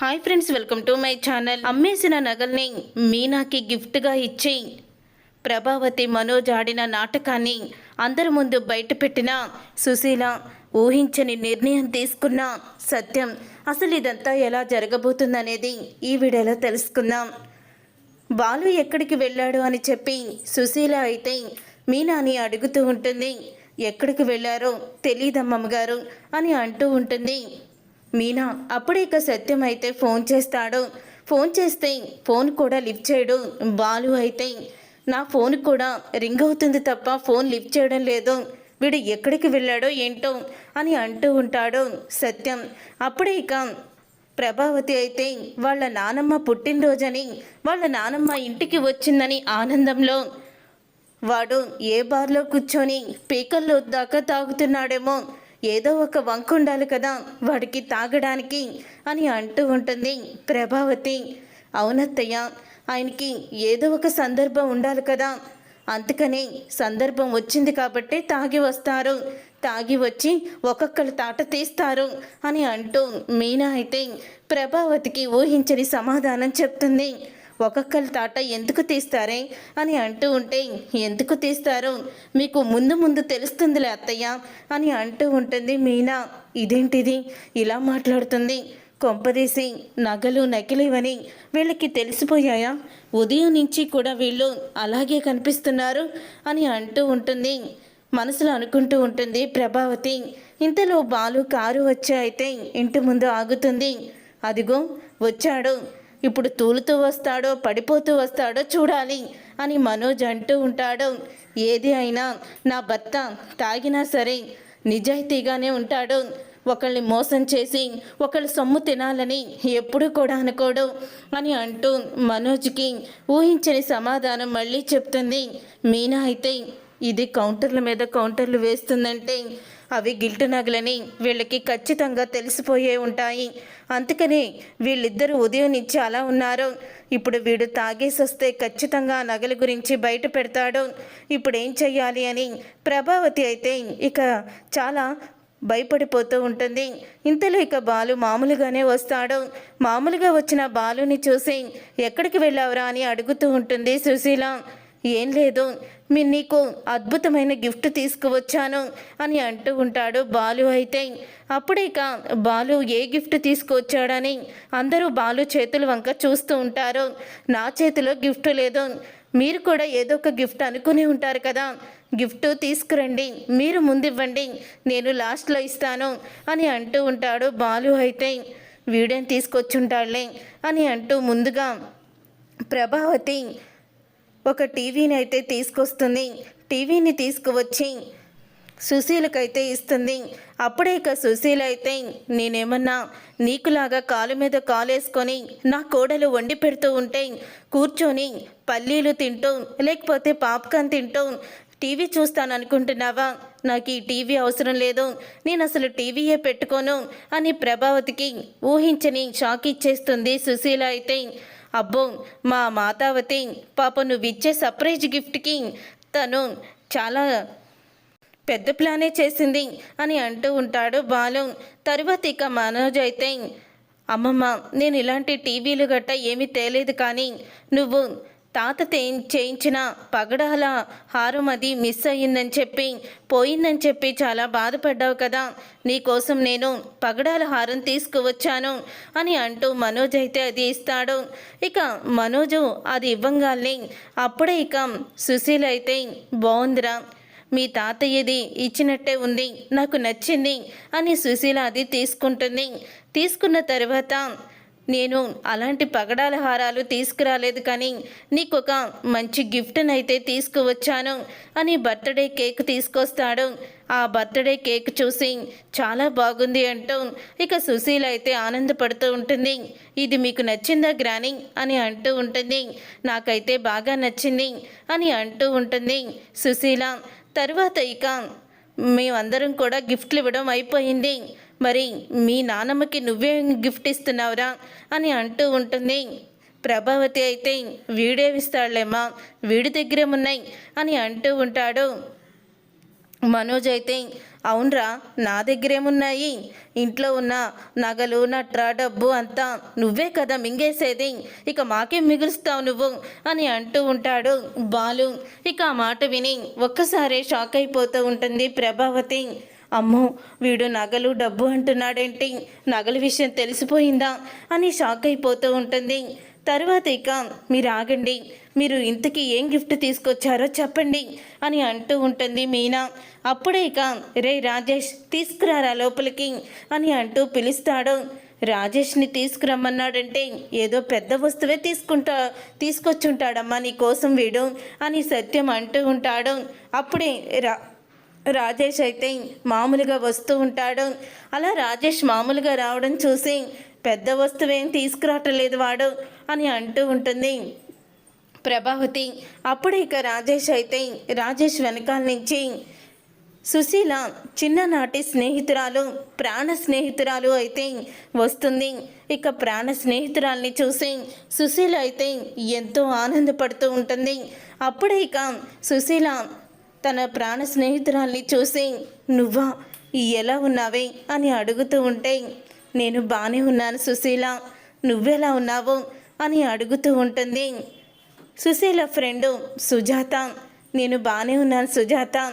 Hi friends welcome to my channel. అమ్మేసిన నగల్ని మీనాకి గిఫ్ట్గా ఇచ్చి ప్రభావతి మనోజ్ ఆడిన నాటకాన్ని అందరి ముందు బయటపెట్టిన సుశీల ఊహించని నిర్ణయం తీసుకున్న సత్యం. అసలు ఇదంతా ఎలా జరగబోతుందనేది ఈ వీడియోలో తెలుసుకుందాం. బాలు ఎక్కడికి వెళ్ళాడు అని చెప్పి సుశీల అయితే మీనాని అడుగుతూ ఉంటుంది. ఎక్కడికి వెళ్ళారో తెలియదమ్మమ్మ గారు అని అంటూ ఉంటుంది. మీనా అప్పుడే ఇక సత్యం అయితే ఫోన్ చేస్తాడు. ఫోన్ చేస్తే ఫోన్ కూడా లిఫ్ట్ చేయడు. బాలు అయితే నా ఫోన్ కూడా రింగ్ అవుతుంది తప్ప ఫోన్ లిఫ్ట్ చేయడం లేదు. వీడు ఎక్కడికి వెళ్ళాడో ఏంటో అని అంటూ ఉంటాడు సత్యం. అప్పుడే ఇక ప్రభావతి అయితే వాళ్ళ నానమ్మ పుట్టినరోజని వాళ్ళ నానమ్మ ఇంటికి వచ్చిందని ఆనందంలో వాడు ఏ బార్లో కూర్చొని పీకల్లో దాకా తాగుతున్నాడేమో. ఏదో ఒక వంక ఉండాలి కదా. వాడికి తాగడానికి అని అంటూ ఉంటుంది ప్రభావతి. అవునత్తయ్య ఆయనకి ఏదో ఒక సందర్భం ఉండాలి కదా. అందుకని సందర్భం వచ్చింది కాబట్టి తాగి వస్తారు. తాగి వచ్చి ఒక్కొక్కరు తాట తీస్తారు అని అంటూ మీనా అయితే ప్రభావతికి ఊహించని సమాధానం చెప్తుంది. ఒక్కొక్కరి తాట ఎందుకు తీస్తారే అని అంటూ ఉంటే ఎందుకు తీస్తారు? మీకు ముందు ముందు తెలుస్తుందిలే అత్తయ్య అని అంటూ ఉంటుంది మీనా. ఇదేంటిది? ఇలా మాట్లాడుతుంది? కొంపదీసి నగలు నకిలివని వీళ్ళకి తెలిసిపోయాయా? ఉదయం నుంచి కూడా వీళ్ళు అలాగే కనిపిస్తున్నారు అని అంటూ ఉంటుంది. మనసులో అనుకుంటూ ఉంటుంది ప్రభావతి. ఇంతలో బాలు కారు వచ్చి అయితే ఇంటి ముందు ఆగుతుంది. అదిగో వచ్చాడు. ఇప్పుడు తూలుతూ వస్తాడో పడిపోతూ వస్తాడో చూడాలి అని మనోజ్ అంటూ ఉంటాడు. ఏది అయినా నా భర్త తాగినా సరే నిజాయితీగానే ఉంటాడు. ఒకళ్ళని మోసం చేసి ఒకళ్ళు సొమ్ము తినాలని ఎప్పుడు కూడా అనుకోడు అని అంటూ మనోజ్కి ఊహించని సమాధానం మళ్ళీ చెప్తుంది. మీనా అయితే ఇది కౌంటర్ల మీద కౌంటర్లు వేస్తుందంటే అవి గిల్టు నగలని వీళ్ళకి ఖచ్చితంగా తెలిసిపోయే ఉంటాయి. అందుకని వీళ్ళిద్దరూ ఉదయం నుంచి అలా ఉన్నారు. ఇప్పుడు వీడు తాగేసి వస్తే ఖచ్చితంగా నగల గురించి బయట పెడతాడు. ఇప్పుడు ఏం చెయ్యాలి అని ప్రభావతి అయితే ఇక చాలా భయపడిపోతూ ఉంటుంది. ఇంతలో ఇక బాలు మామూలుగానే వస్తాడు. మామూలుగా వచ్చిన బాలుని చూసి ఎక్కడికి వెళ్ళావురా అని అడుగుతూ ఉంటుంది సుశీల. ఏం లేదు మీ నీకు అద్భుతమైన గిఫ్ట్ తీసుకువచ్చాను అని అంటూ ఉంటాడు బాలు అయితే. అప్పుడే ఇక బాలు ఏ గిఫ్ట్ తీసుకువచ్చాడని అందరూ బాలు చేతుల వంక చూస్తూ ఉంటారు. నా చేతిలో గిఫ్ట్ లేదు. మీరు కూడా ఏదో ఒక గిఫ్ట్ అనుకుని ఉంటారు కదా. గిఫ్ట్ తీసుకురండి మీరు ముందు ఇవ్వండి నేను లాస్ట్లో ఇస్తాను అని అంటూ ఉంటాడు బాలు అయితే. వీడేం తీసుకొచ్చుంటాడులే అని అంటూ ముందుగా ప్రభావతి ఒక టీవీని అయితే తీసుకొస్తుంది. టీవీని తీసుకువచ్చి సుశీలకైతే ఇస్తుంది. అప్పుడే ఇక సుశీల అయితే నేనేమన్నా నీకులాగా కాలు మీద కాలేసుకొని నా కోడలు వండి పెడుతూ ఉంటే కూర్చొని పల్లీలు తింటూ లేకపోతే పాప్కార్న్ తింటూ టీవీ చూస్తాను అనుకుంటున్నావా నాకు ఈ టీవీ అవసరం లేదు. నేను అసలు టీవీయే పెట్టుకోను అని ప్రభావతికి ఊహించని షాక్ ఇచ్చేస్తుంది సుశీల అయితే అబ్బో మా మాతావతి పాప నువ్వు ఇచ్చే సర్ప్రైజ్ గిఫ్ట్కి తను చాలా పెద్ద ప్లానే చేసింది అని అంటూ ఉంటాడు బాలు. తరువాత ఇక మనోజ్ అయితే అమ్మమ్మ నేను ఇలాంటి టీవీలు గట్ట ఏమీ తేలేదు కానీ నువ్వు తాత చేయించిన పగడాల హారం అది మిస్ అయ్యిందని చెప్పి పోయిందని చెప్పి చాలా బాధపడ్డావు కదా. నీకోసం నేను పగడాల హారం తీసుకువచ్చాను అని అంటూ మనోజ్ అయితే అది ఇస్తాడు. ఇక మనోజు అది ఇవ్వంగానే అప్పుడే ఇక సుశీల అయితే బాగుందిరా మీ తాతయ్యది ఇచ్చినట్టే ఉంది నాకు నచ్చింది అని సుశీల అది తీసుకుంటుంది. తీసుకున్న తర్వాత నేను అలాంటి పగడాల హారాలు తీసుకురాలేదు కానీ నీకు ఒక మంచి గిఫ్ట్ని అయితే తీసుకువచ్చాను. అని బర్త్డే కేక్ తీసుకొస్తాడు. ఆ బర్త్డే కేక్ చూసి చాలా బాగుంది అంటూ ఇక సుశీల అయితే ఆనందపడుతూ ఉంటుంది. ఇది మీకు నచ్చిందా గ్రాని? అని అంటూ ఉంటుంది. నాకైతే బాగా నచ్చింది అని అంటూ ఉంటుంది సుశీల. తర్వాత ఇక మేమందరం కూడా గిఫ్ట్లు ఇవ్వడం అయిపోయింది. మరి మీ నానమ్మకి నువ్వే గిఫ్ట్ ఇస్తున్నావురా అని అంటూ ఉంటుంది. ప్రభావతి అయితే వీడేవిస్తాడులేమ్మా వీడి దగ్గరే ఉన్నాయి అని అంటూ ఉంటాడు. మనోజ్ అయితే అవునరా నా దగ్గరేమున్నాయి ఇంట్లో ఉన్న నగలు నట్రా డబ్బు అంతా నువ్వే కదా మింగేసేది. ఇక మాకేం మిగులుస్తావు నువ్వు? అని అంటూ ఉంటాడు. బాలు ఇక ఆ మాట విని ఒక్కసారే షాక్ అయిపోతూ ఉంటుంది. ప్రభావతి అమ్మో వీడు నగలు డబ్బు అంటున్నాడేంటి? నగల విషయం తెలిసిపోయిందా? అని షాక్ అయిపోతూ ఉంటుంది. తర్వాత ఇక మీరు ఆగండి మీరు ఇంతకీ ఏం గిఫ్ట్ తీసుకొచ్చారో చెప్పండి అని అంటూ ఉంటుంది మీనా. అప్పుడే ఇక రే రాజేష్ తీసుకురారా లోపలికి అని అంటూ పిలుస్తాడు. రాజేష్ని తీసుకురమ్మన్నాడంటే ఏదో పెద్ద వస్తువే తీసుకుంటా తీసుకొచ్చుంటాడమ్మా నీ కోసం వీడు అని సత్యం అంటూ ఉంటాడు. అప్పుడే రా రాజేష్ అయితే మామూలుగా వస్తూ ఉంటాడు. అలా రాజేష్ మామూలుగా రావడం చూసి పెద్ద వస్తువేం తీసుకురావటం లేదు వాడు అని అంటూ ఉంటుంది. ప్రభావతి అప్పుడు ఇక రాజేష్ అయితే రాజేష్ వెనకాల నుంచి సుశీల చిన్ననాటి స్నేహితురాలు ప్రాణ స్నేహితురాలు అయితే వస్తుంది. ఇక ప్రాణ స్నేహితురాల్ని చూసి సుశీల అయితే ఎంతో ఆనందపడుతూ ఉంటుంది. అప్పుడే ఇక సుశీల తన ప్రాణ స్నేహితురాల్ని చూసి నువ్వా? ఎలా ఉన్నావే? అని అడుగుతూ ఉంటే నేను బాగానే ఉన్నాను సుశీల. నువ్వెలా ఉన్నావు? అని అడుగుతూ ఉంటుంది. సుశీల ఫ్రెండు సుజాత నేను బాగానే ఉన్నాను సుజాత.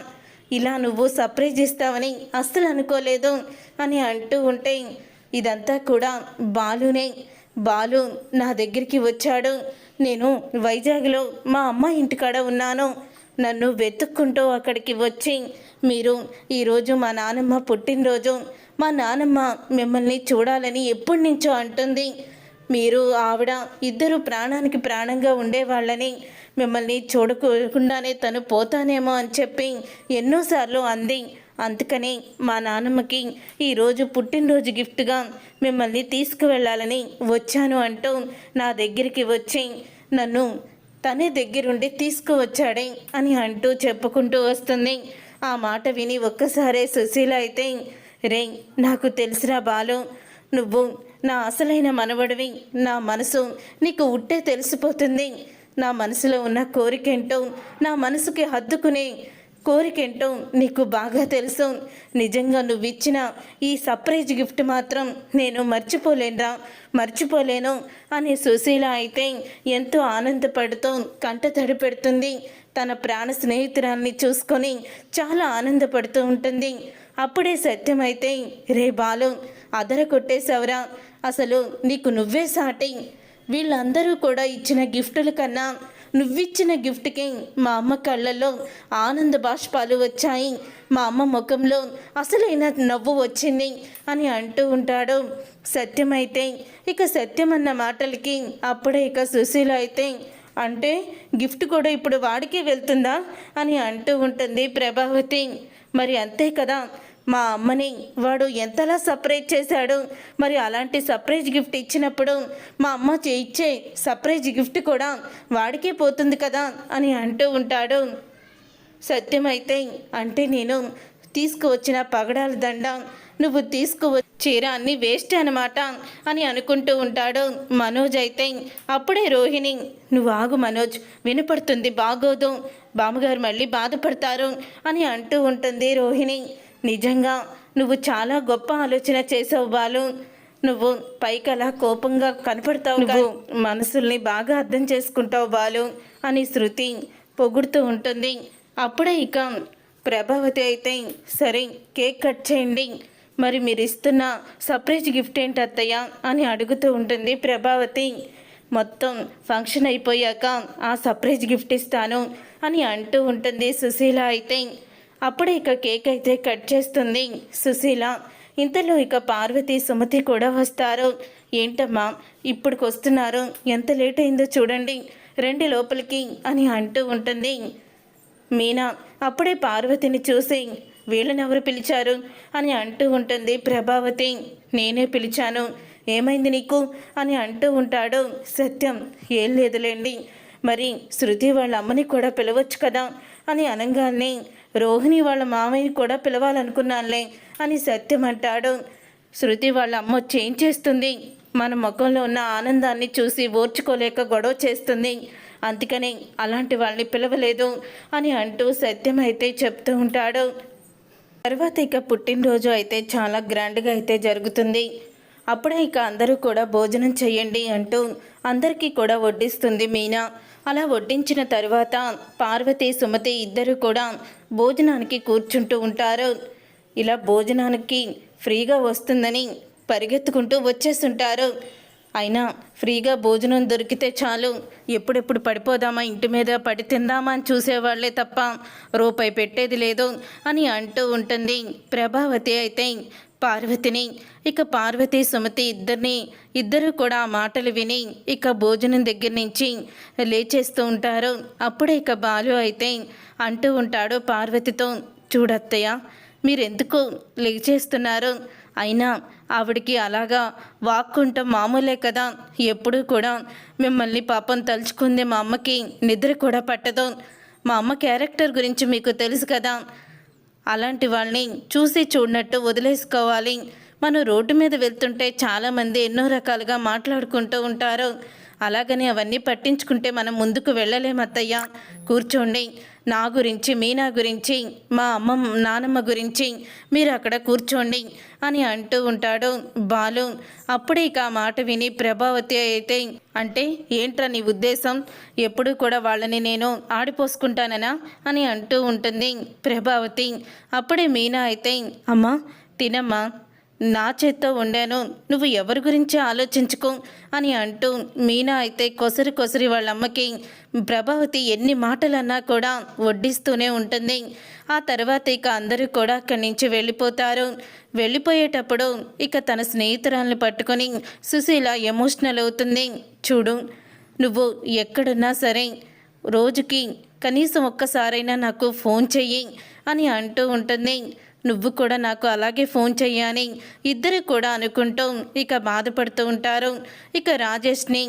ఇలా నువ్వు సర్ప్రైజ్ ఇస్తావని అస్సలు అనుకోలేదు అని అంటూ ఉంటే ఇదంతా కూడా బాలునే. బాలు నా దగ్గరికి వచ్చాడు. నేను వైజాగ్లో మా అమ్మ ఇంటికాడ ఉన్నాను. నన్ను వెతుక్కుంటూ అక్కడికి వచ్చి మీరు ఈరోజు మా నానమ్మ పుట్టినరోజు. మా నానమ్మ మిమ్మల్ని చూడాలని ఎప్పటి నుంచో అంటుంది. మీరు ఆవిడ ఇద్దరు ప్రాణానికి ప్రాణంగా ఉండేవాళ్ళని. మిమ్మల్ని చూడకుండానే తను పోతానేమో అని చెప్పి ఎన్నోసార్లు అంది. అందుకని మా నాన్నమ్మకి ఈరోజు పుట్టినరోజు గిఫ్ట్గా మిమ్మల్ని తీసుకువెళ్ళాలని వచ్చాను అంటూ నా దగ్గరికి వచ్చి నన్ను తనే దగ్గరుండి తీసుకువచ్చాడే అని అంటూ చెప్పుకుంటూ వస్తుంది. ఆ మాట విని ఒక్కసారే సుశీల అయితే రే నాకు తెలిసిరా బాలు నువ్వు నా అసలైన మనవడివి నా మనసు నీకు ఉట్టే తెలిసిపోతుంది. నా మనసులో ఉన్న కోరికేంటో నా మనసుకి హద్దుకునే కోరికేంటో నీకు బాగా తెలుసు. నిజంగా నువ్వు ఇచ్చిన ఈ సర్ప్రైజ్ గిఫ్ట్ మాత్రం నేను మర్చిపోలేనురా. మర్చిపోలేను అని సుశీల అయితే ఎంతో ఆనందపడుతూ కంట తడి పెడుతుంది తన ప్రాణ స్నేహితురాల్ని చూసుకొని చాలా ఆనందపడుతూ ఉంటుంది. అప్పుడే సత్యమైతే రే బాలు అదర కొట్టేశావురా అసలు నీకు నువ్వే సాటి. వీళ్ళందరూ కూడా ఇచ్చిన గిఫ్టుల కన్నా నువ్విచ్చిన గిఫ్ట్కి మా అమ్మ కళ్ళల్లో ఆనంద బాష్పాలు వచ్చాయి. మా అమ్మ ముఖంలో అసలైన నవ్వు వచ్చింది అని అంటూ ఉంటాడు. సత్యమైతే ఇక సత్యం అన్న మాటలకి అప్పుడే ఇక సుశీల అయితే అంటే గిఫ్ట్ కూడా ఇప్పుడు వాడికి వెళ్తుందా? అని అంటూ ఉంటుంది ప్రభావతి. మరి అంతే కదా మా అమ్మని వాడు ఎంతలా సర్ప్రైజ్ చేశాడు. మరి అలాంటి సర్ప్రైజ్ గిఫ్ట్ ఇచ్చినప్పుడు మా అమ్మ ఇచ్చే సర్ప్రైజ్ గిఫ్ట్ కూడా వాడికే పోతుంది కదా అని అంటూ ఉంటాడు. సత్యమైతే అంటే నేను తీసుకువచ్చిన పగడాల దండ నువ్వు తీసుకువ చీర అన్ని వేస్ట్ అనమాట అని అనుకుంటూ ఉంటాడు. మనోజ్ అయితే అప్పుడే రోహిణి నువ్వు ఆగు మనోజ్ వినపడుతుంది బాగోదు బామ్మగారు మళ్ళీ బాధపడతారు అని అంటూ ఉంటుంది రోహిణి. నిజంగా నువ్వు చాలా గొప్ప ఆలోచన చేసావు బాలు. నువ్వు పైకలా కోపంగా కనపడతావు నువ్వు మనసుల్ని బాగా అర్థం చేసుకుంటావు బాలు అని శృతి పొగుడుతూ ఉంటుంది. అప్పుడే ఇక ప్రభావతి అయితే సరే కేక్ కట్ చేయండి. మరి మీరు ఇస్తున్న సర్ప్రైజ్ గిఫ్ట్ ఏంటి అత్తయ్య? అని అడుగుతూ ఉంటుంది ప్రభావతి. మొత్తం ఫంక్షన్ అయిపోయాక ఆ సర్ప్రైజ్ గిఫ్ట్ ఇస్తాను అని అంటూ ఉంటుంది సుశీల అయితే. అప్పుడే ఇక కేక్ అయితే కట్ చేస్తుంది. సుశీల ఇంతలో ఇక పార్వతి సుమతి కూడా వస్తారు. ఏంటమ్మా ఇప్పటికి వస్తున్నారు. ఎంత లేట్ అయిందో చూడండి. రెండు లోపలికి అని అంటూ ఉంటుంది. మీనా అప్పుడే పార్వతిని చూసి వీళ్ళనెవరు పిలిచారు అని అంటూ ఉంటుంది ప్రభావతి. నేనే పిలిచాను. ఏమైంది నీకు? అని అంటూ ఉంటాడు. సత్యం ఏం లేదులేండి. మరి శృతి వాళ్ళ అమ్మని కూడా పిలవచ్చు కదా అని అనగానే రోహిణి వాళ్ళ మామయ్యని కూడా పిలవాలనుకున్నానులే అని సత్యం అంటాడు. శృతి వాళ్ళ అమ్మ చేంజ్ చేస్తుంది? మన ముఖంలో ఉన్న ఆనందాన్ని చూసి ఓర్చుకోలేక గొడవ చేస్తుంది. అందుకని అలాంటి వాళ్ళని పిలవలేదు అని అంటూ సత్యం అయితే చెప్తూ ఉంటాడు. తర్వాత ఇక పుట్టినరోజు అయితే చాలా గ్రాండ్గా అయితే జరుగుతుంది. అప్పుడే ఇక అందరూ కూడా భోజనం చేయండి అంటూ అందరికీ కూడా వడ్డిస్తుంది మీనా. అలా వడ్డించిన తరువాత పార్వతి సుమతి ఇద్దరు కూడా భోజనానికి కూర్చుంటూ ఉంటారు. ఇలా భోజనానికి ఫ్రీగా వస్తుందని పరిగెత్తుకుంటూ వచ్చేస్తుంటారు. అయినా ఫ్రీగా భోజనం దొరికితే చాలు. ఎప్పుడెప్పుడు పడిపోదామా ఇంటి మీద పడి తిందామా అని చూసేవాళ్ళే తప్ప రూపాయి పెట్టేది లేదు అని అంటూ ఉంటుంది. ప్రభావతి అయితే పార్వతిని. ఇక పార్వతి సుమతి ఇద్దరిని ఇద్దరు కూడా మాటలు విని ఇక భోజనం దగ్గర నుంచి లేచేస్తూ ఉంటారు. అప్పుడే ఇక బాలు అయితే అంటూ ఉంటాడు పార్వతితో చూడత్తయ్య మీరెందుకు లేచేస్తున్నారు? అయినా ఆవిడికి అలాగా వాక్కుంటాం మామూలే కదా. ఎప్పుడూ కూడా మిమ్మల్ని పాపం తలుచుకుంది మా అమ్మకి నిద్ర కూడా పట్టదు. మా అమ్మ క్యారెక్టర్ గురించి మీకు తెలుసు కదా. అలాంటి వాళ్ళని చూసి చూడనట్టు వదిలేసుకోవాలి. మనం రోడ్డు మీద వెళ్తుంటే చాలామంది ఎన్నో రకాలుగా మాట్లాడుకుంటూ ఉంటారు. అలాగని అవన్నీ పట్టించుకుంటే మనం ముందుకు వెళ్ళలేమత్తయ్యా కూర్చోండి. నా గురించి మీనా గురించి మా అమ్మ నానమ్మ గురించి మీరు అక్కడ కూర్చోండి అని అంటూ ఉంటాడు బాలు. అప్పుడే ఇక ఆ మాట విని ప్రభావతి అయితే అంటే ఏంట్రా నీ ఉద్దేశం? ఎప్పుడు కూడా వాళ్ళని నేను ఆడిపోసుకుంటాననా? అని అంటూ ఉంటుంది ప్రభావతి. అప్పుడే మీనా అయితే అమ్మా తినమ్మా నా చేత్తో ఉండాను నువ్వు ఎవరి గురించి ఆలోచించుకో అని అంటూ మీనా అయితే కొసరి కొసరి వాళ్ళ అమ్మకి ప్రభావతి ఎన్ని మాటలన్నా కూడా వడ్డిస్తూనే ఉంటుంది. ఆ తర్వాత ఇక అందరూ కూడా అక్కడి నుంచి వెళ్ళిపోతారు. వెళ్ళిపోయేటప్పుడు ఇక తన స్నేహితురాలను పట్టుకొని సుశీల ఎమోషనల్ అవుతుంది. చూడు నువ్వు ఎక్కడున్నా సరే రోజుకి కనీసం ఒక్కసారైనా నాకు ఫోన్ చెయ్యి అని అంటూ ఉంటుంది. నువ్వు కూడా నాకు అలాగే ఫోన్ చెయ్యని ఇద్దరు కూడా అనుకుంటూ ఇక బాధపడుతూ ఉంటారు. ఇక రాజేష్ని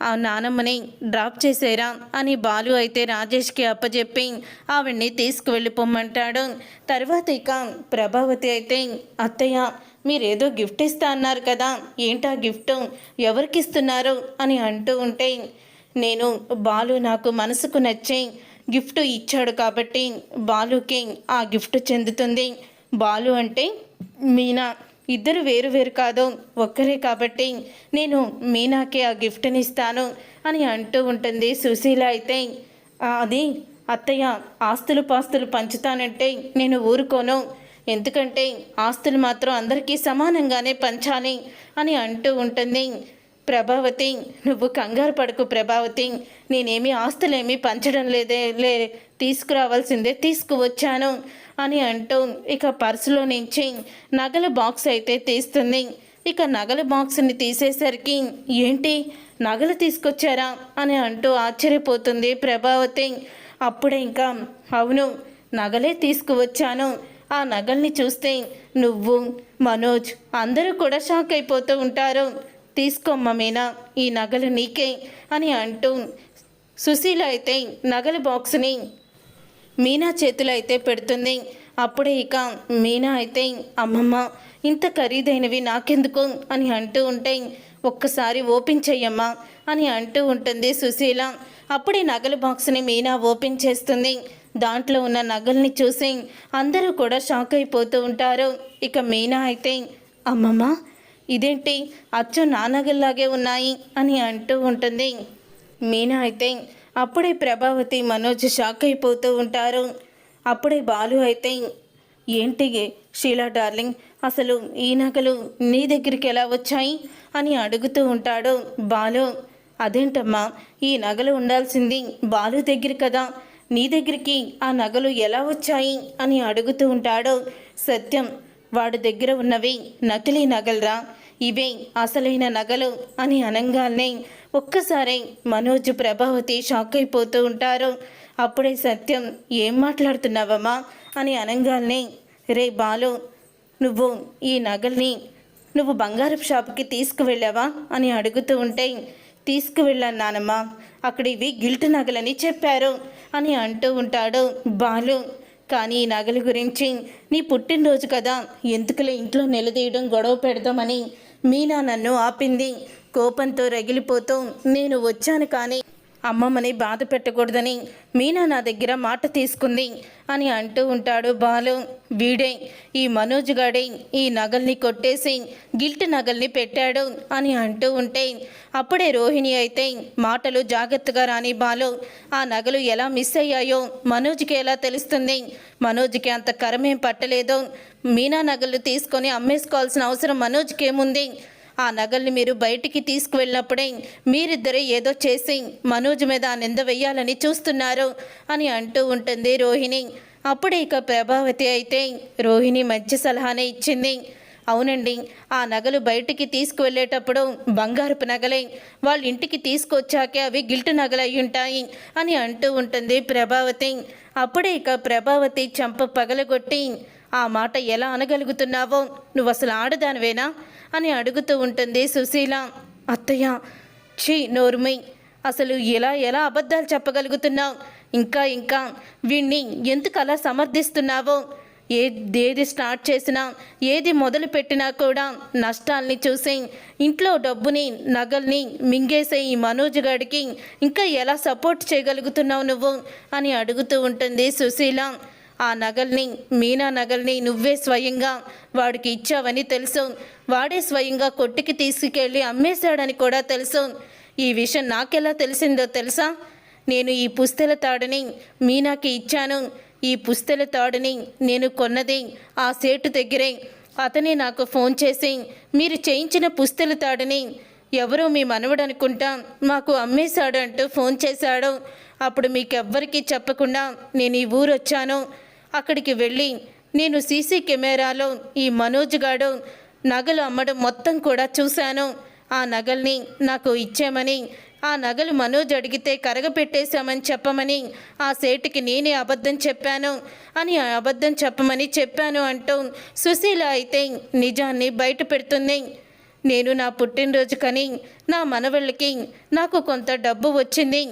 ఆ నానమ్మని డ్రాప్ చేసేరా అని బాలు అయితే రాజేష్కి అప్పచెప్పి ఆవిడ్ని తీసుకువెళ్ళిపోమ్మంటాడు తర్వాత ఇక ప్రభావతి అయితే అత్తయ్య మీరేదో గిఫ్ట్ ఇస్తా అన్నారు కదా ఏంటా గిఫ్ట్? ఎవరికి ఇస్తున్నారు? అని అంటూ ఉంటే నేను బాలు నాకు మనసుకు నచ్చి గిఫ్ట్ ఇచ్చాడు కాబట్టి బాలుకి ఆ గిఫ్ట్ చెందుతుంది. బాలు అంటే మీనా. ఇద్దరు వేరు వేరు కాదు ఒక్కరే కాబట్టి నేను మీనాకే ఆ గిఫ్ట్ని ఇస్తాను అని అంటూ ఉంటుంది సుశీల అయితే. అది అత్తయ్య ఆస్తులు పాస్తులు పంచుతానంటే నేను ఊరుకోను. ఎందుకంటే ఆస్తులు మాత్రం అందరికీ సమానంగానే పంచాలి అని అంటూ ఉంటుంది. ప్రభావతి నువ్వు కంగారు పడకు ప్రభావతి. నేనేమి ఆస్తులేమీ పంచడం లేదే లే తీసుకురావాల్సిందే తీసుకువచ్చాను అని అంటూ ఇక పర్సులో నుంచి నగల బాక్స్ అయితే తీస్తుంది. ఇక నగల బాక్స్ని తీసేసరికి ఏంటి నగలు తీసుకొచ్చారా? అని అంటూ ఆశ్చర్యపోతుంది ప్రభావతి. అప్పుడే ఇంకా అవును నగలే తీసుకువచ్చాను. ఆ నగల్ని చూస్తే నువ్వు మనోజ్ అందరూ కూడా షాక్ అయిపోతూ ఉంటారు. తీసుకోమ్మ మీనా ఈ నగలు నీకే అని అంటూ సుశీల అయితే నగల బాక్స్ని మీనా చేతిలో అయితే పెడుతుంది. అప్పుడే ఇక మీనా అయితే అమ్మమ్మ ఇంత ఖరీదైనవి నాకెందుకు? అని అంటూ ఉంటే ఒక్కసారి ఓపెన్ చెయ్యమ్మా అని అంటూ ఉంటుంది సుశీల. అప్పుడే నగల బాక్స్ని మీనా ఓపెన్ చేస్తుంది. దాంట్లో ఉన్న నగల్ని చూసి అందరూ కూడా షాక్ అయిపోతూ ఉంటారు. ఇక మీనా అయితే అమ్మమ్మ ఇదేంటి? అచ్చు నాన్నగల్లాగే ఉన్నాయి అని అంటూ ఉంటుంది. మీనా అయితే అప్పుడే ప్రభావతి మనోజ్ షాక్ అయిపోతూ ఉంటారు. అప్పుడే బాలు అయితే ఏంటి షీలా డార్లింగ్ అసలు ఈ నగలు నీ దగ్గరికి ఎలా వచ్చాయి? అని అడుగుతూ ఉంటాడు బాలు. అదేంటమ్మా ఈ నగలు ఉండాల్సింది బాలు దగ్గర కదా. నీ దగ్గరికి ఆ నగలు ఎలా వచ్చాయి? అని అడుగుతూ ఉంటాడు. సత్యం వాడి దగ్గర ఉన్నవి నకిలీ నగలరా. ఇవే అసలైన నగలు అని అనంగానే ఒక్కసారి మనోజ్ ప్రభావతి షాక్ అయిపోతూ ఉంటారు. అప్పుడే సత్యం ఏం మాట్లాడుతున్నావమ్మా? అని అనంగానే రే బాలు నువ్వు ఈ నగల్ని నువ్వు బంగారపు షాప్కి తీసుకువెళ్ళావా? అని అడుగుతూ ఉంటే తీసుకువెళ్ళాను నానమ్మ అక్కడ ఇవి గిల్ట్ నగలని చెప్పారు అని అంటూ ఉంటాడు బాలు. కానీ ఈ నగల గురించి నీ పుట్టినరోజు కదా. ఎందుకులే ఇంట్లో నిలదీయడం గొడవ పెడదామని మీనా నన్ను ఆపింది. కోపంతో రగిలిపోతూ నేను వచ్చాను కానీ అమ్మమ్మని బాధ పెట్టకూడదని మీనా నా దగ్గర మాట తీసుకుంది అని అంటూ ఉంటాడు బాలు. వీడే ఈ మనోజ్ గాడే ఈ నగల్ని కొట్టేసి గిల్ట్ నగల్ని పెట్టాడు అని అంటూ ఉంటే అప్పుడే రోహిణి అయితే మాటలు జాగ్రత్తగా రాని బాలు ఆ నగలు ఎలా మిస్ అయ్యాయో మనోజ్కి ఎలా తెలుస్తుంది? మనోజ్కి అంత కరమేం పట్టలేదు. మీనా నగలు తీసుకొని అమ్మేసుకోవాల్సిన అవసరం మనోజ్కి ఏముంది ఆ నగల్ని మీరు బయటికి తీసుకువెళ్ళినప్పుడే మీరిద్దరే ఏదో చేసి మనోజ్ మీద ఆ నింద వెయ్యాలని చూస్తున్నారు అని అంటూ ఉంటుంది రోహిణి. అప్పుడే ఇక ప్రభావతి అయితే రోహిణి మంచి సలహానే ఇచ్చింది. అవునండి ఆ నగలు బయటికి తీసుకువెళ్ళేటప్పుడు బంగారపు నగలే వాళ్ళ ఇంటికి తీసుకొచ్చాకే అవి గిల్ట్ నగలు ఉంటాయి అని అంటూ ఉంటుంది ప్రభావతి. అప్పుడే ఇక ప్రభావతి చంప పగలగొట్టి ఆ మాట ఎలా అనగలుగుతున్నావో? నువ్వు అసలు ఆడదానివేనా? అని అడుగుతూ ఉంటుంది సుశీల. అత్తయ్య ఛీ నోర్మి. అసలు ఎలా ఎలా అబద్ధాలు చెప్పగలుగుతున్నావు? ఇంకా ఇంకా వీణ్ణి ఎందుకు అలా సమర్థిస్తున్నావో? ఏ ఏది స్టార్ట్ చేసినా ఏది మొదలు పెట్టినా కూడా నష్టాల్ని చూసి ఇంట్లో డబ్బుని నగల్ని మింగేసే ఈ మనోజ్ గాడికి ఇంకా ఎలా సపోర్ట్ చేయగలుగుతున్నావు నువ్వు? అని అడుగుతూ ఉంటుంది సుశీల. ఆ నగల్ని మీనా నగల్ని నువ్వే స్వయంగా వాడికి ఇచ్చావని తెలుసు. వాడే స్వయంగా కొట్టుకి తీసుకెళ్ళి అమ్మేశాడని కూడా తెలుసు. ఈ విషయం నాకెలా తెలిసిందో తెలుసా? నేను ఈ పుస్తెల తాడుని మీనాకి ఇచ్చాను. ఈ పుస్తెల తాడుని నేను కొన్నది ఆ సేటు దగ్గరే. అతనే నాకు ఫోన్ చేసి మీరు చేయించిన పుస్తెల తాడుని ఎవరో మీ మనవడు అనుకుంటా మాకు అమ్మేశాడు అంటూ ఫోన్ చేశాడు. అప్పుడు మీకెవ్వరికీ చెప్పకుండా నేను ఈ ఊరు వచ్చాను అక్కడికి వెళ్ళి నేను సీసీ కెమెరాలో ఈ మనోజ్ గాడు నగలు అమ్మడం మొత్తం కూడా చూశాను. ఆ నగల్ని నాకు ఇచ్చామని ఆ నగలు మనోజ్ అడిగితే కరగపెట్టేశామని చెప్పమని ఆ సేటుకి నేనే అబద్ధం చెప్పాను అని ఆ అబద్ధం చెప్పమని చెప్పాను అంటూ సుశీల అయితే నిజాన్ని బయట పెడుతుంది. నేను నా పుట్టినరోజు కని నా మనవళ్ళకి నాకు కొంత డబ్బు వచ్చింది.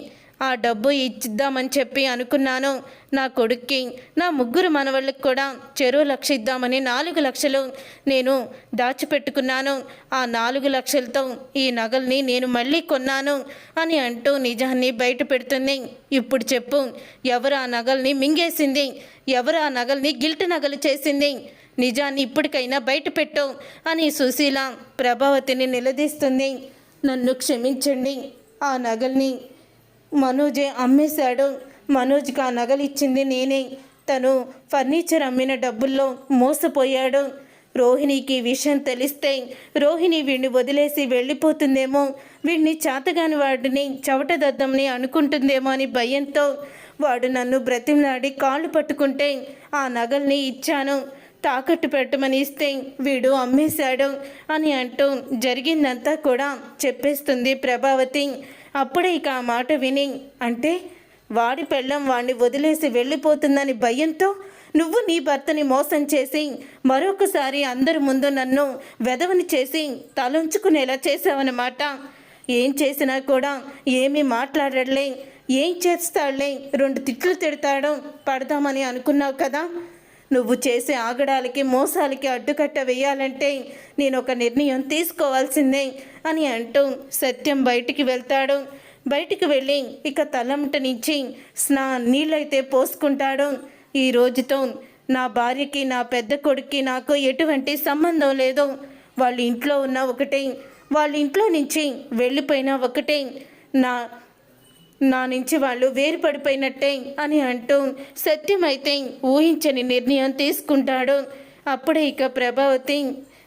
ఆ డబ్బు ఇచ్చిద్దామని చెప్పి అనుకున్నాను. నా కొడుక్కి నా ముగ్గురు మనవాళ్ళకి కూడా చెరువు లక్ష ఇద్దామని నాలుగు లక్షలు నేను దాచిపెట్టుకున్నాను. ఆ నాలుగు లక్షలతో ఈ నగల్ని నేను మళ్ళీ కొన్నాను అని అంటూ నిజాన్ని బయట పెడుతుంది. ఇప్పుడు చెప్పు ఎవరు ఆ నగల్ని మింగేసింది? ఎవరు ఆ నగల్ని గిల్ట్ నగలు చేసింది? నిజాన్ని ఇప్పటికైనా బయట పెట్టు అని సుశీల ప్రభావతిని నిలదీస్తుంది. నన్ను క్షమించండి ఆ నగల్ని మనోజే అమ్మేశాడు. మనోజ్కి ఆ నగలిచ్చింది నేనే. తను ఫర్నిచర్ అమ్మిన డబ్బుల్లో మోసపోయాడు. రోహిణికి విషయం తెలిస్తే రోహిణి వీడిని వదిలేసి వెళ్ళిపోతుందేమో. వీడిని చాతగాని వాడిని చవటదద్దంని అనుకుంటుందేమో అని భయంతో వాడు నన్ను బ్రతిమలాడి కాళ్ళు పట్టుకుంటే ఆ నగల్ని ఇచ్చాను. తాకట్టు పెట్టమని ఇస్తే వీడు అమ్మేశాడు అని అంటూ జరిగిందంతా కూడా చెప్పేస్తుంది ప్రభావతి. అప్పుడే ఇక ఆ మాట విని అంటే వాడి పెళ్ళం వాణ్ణి వదిలేసి వెళ్ళిపోతుందని భయంతో నువ్వు నీ భర్తని మోసం చేసి మరొకసారి అందరి ముందు నన్ను వెదవని చేసి తలంచుకునేలా చేసావన్నమాట. ఏం చేసినా కూడా ఏమీ మాట్లాడలే ఏం చేస్తాడులే రెండు తిట్లు తిడతాడు పడదామని అనుకున్నావు కదా? నువ్వు చేసే ఆగడాలకి మోసాలకి అడ్డుకట్ట వేయాలంటే నేను ఒక నిర్ణయం తీసుకోవాల్సిందే అని అంటూ సత్యం బయటికి వెళ్తాడు. బయటికి వెళ్ళి ఇక తలంట నుంచి స్నా నీళ్ళైతే పోసుకుంటాడు. ఈ రోజుతో నా భార్యకి నా పెద్ద కొడుక్కి నాకు ఎటువంటి సంబంధం లేదు. వాళ్ళ ఇంట్లో ఉన్న ఒకటే వాళ్ళ ఇంట్లో నుంచి వెళ్ళిపోయిన ఒకటే. నా నా నుంచి వాళ్ళు వేరుపడిపోయినట్టే అని అంటూ సత్యమైతే ఊహించని నిర్ణయం తీసుకుంటాడు. అప్పుడే ఇక ప్రభావతి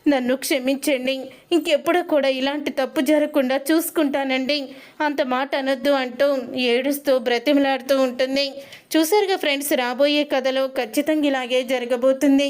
నన్ను క్షమించండి. ఇంకెప్పుడు కూడా ఇలాంటి తప్పు జరగకుండా చూసుకుంటానండి. అంత మాట అనొద్దు అంటూ ఏడుస్తూ బ్రతిమలాడుతూ ఉంటుంది. చూసారుగా ఫ్రెండ్స్ రాబోయే కథలో ఖచ్చితంగా ఇలాగే జరగబోతుంది.